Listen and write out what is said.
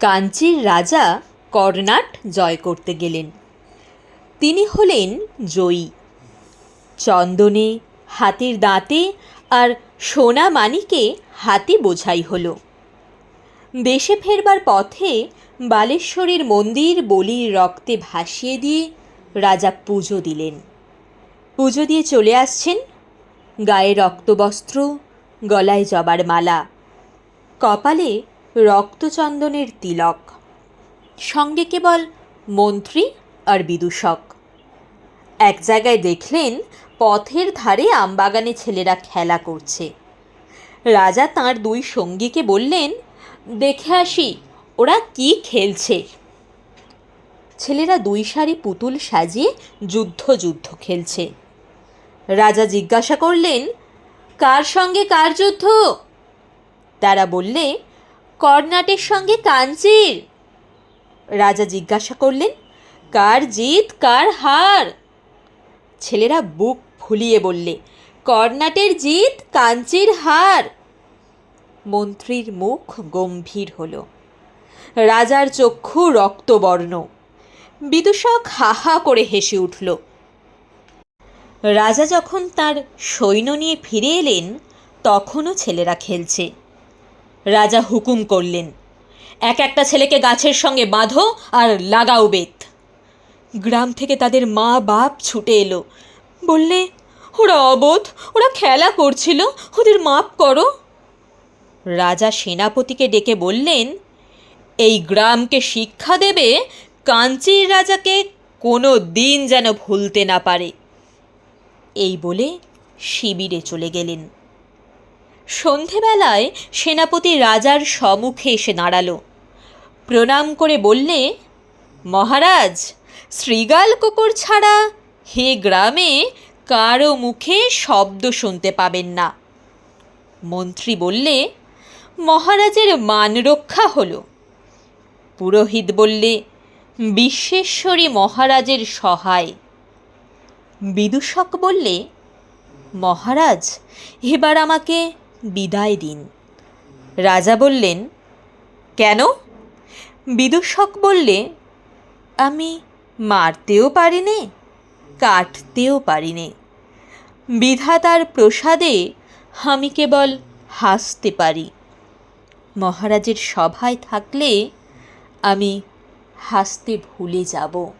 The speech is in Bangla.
কাঞ্চির রাজা কর্ণাট জয় করতে গেলেন। তিনি হলেন জয়ী। চন্দনে হাতির দাঁতে আর সোনা মানিকে হাতি বোঝাই হলো। দেশে ফেরবার পথে বালেশ্বরীর মন্দির বলির রক্তে ভাসিয়ে দিয়ে রাজা পুজো দিলেন। পুজো দিয়ে চলে আসছেন। গায়ে রক্তবস্ত্র, গলায় জবার মালা। কপালে রক্তচন্দনের তিলক। সঙ্গে কেবল মন্ত্রী আর বিদূষক। এক জায়গায় দেখলেন, পথের ধারে আমবাগানে ছেলেরা খেলা করছে। রাজা তার দুই সঙ্গীকে বললেন, দেখে আসি, ওরা কি খেলছে? ছেলেরা দুই সারি পুতুল সাজিয়ে যুদ্ধ যুদ্ধ খেলছে। রাজা জিজ্ঞাসা করলেন, কার সঙ্গে কার যুদ্ধ? তারা বললে কর্ণাটের সঙ্গে কাঞ্চির। রাজা জিজ্ঞাসা করলেন, কার জিত, কার হার? ছেলেরা বুক ফুলিয়ে বললে, কর্ণাটের জিত, কাঞ্চির হার। মন্ত্রীর মুখ গম্ভীর হল। রাজার চক্ষু রক্তবর্ণ। বিদূষক হা হা করে হেসে উঠল। রাজা যখন তার সৈন্য নিয়ে ফিরে এলেন, তখনও ছেলেরা খেলছে। রাজা হুকুম করলেন, এক একটা ছেলেকে গাছের সঙ্গে বাঁধো আর লাগাও বেত। গ্রাম থেকে তাদের মা বাপ ছুটে এলো, বললে, ওরা অবোধ, ওরা খেলা করছিল, ওদের মাপ করো। রাজা সেনাপতিকে ডেকে বললেন, এই গ্রামকে শিক্ষা দেবে কাঞ্চির রাজাকে কোনো দিন যেন ভুলতে না পারে। এই বলে শিবিরে চলে গেলেন। সন্ধেবেলায় সেনাপতি রাজার সম্মুখে এসে দাঁড়াল। প্রণাম করে বললে, মহারাজ, শ্রীগাল কুকুর ছাড়া হে গ্রামে কারও মুখে শব্দ শুনতে পাবেন না। মন্ত্রী বললে, মহারাজের মান রক্ষা হলো। পুরোহিত বললে, বিশ্বেশ্বরী মহারাজের সহায়। বিদূষক বললে, মহারাজ, এবার আমাকে বিদায় দিন। রাজা বললেন, কেন? বিদূষক বললে, আমি মারতেও পারি নে কাটতেও পারি নে বিধাতার প্রসাদে আমি কেবল হাসতে পারি। মহারাজের সভায় থাকলে আমি হাসতে ভুলে যাব।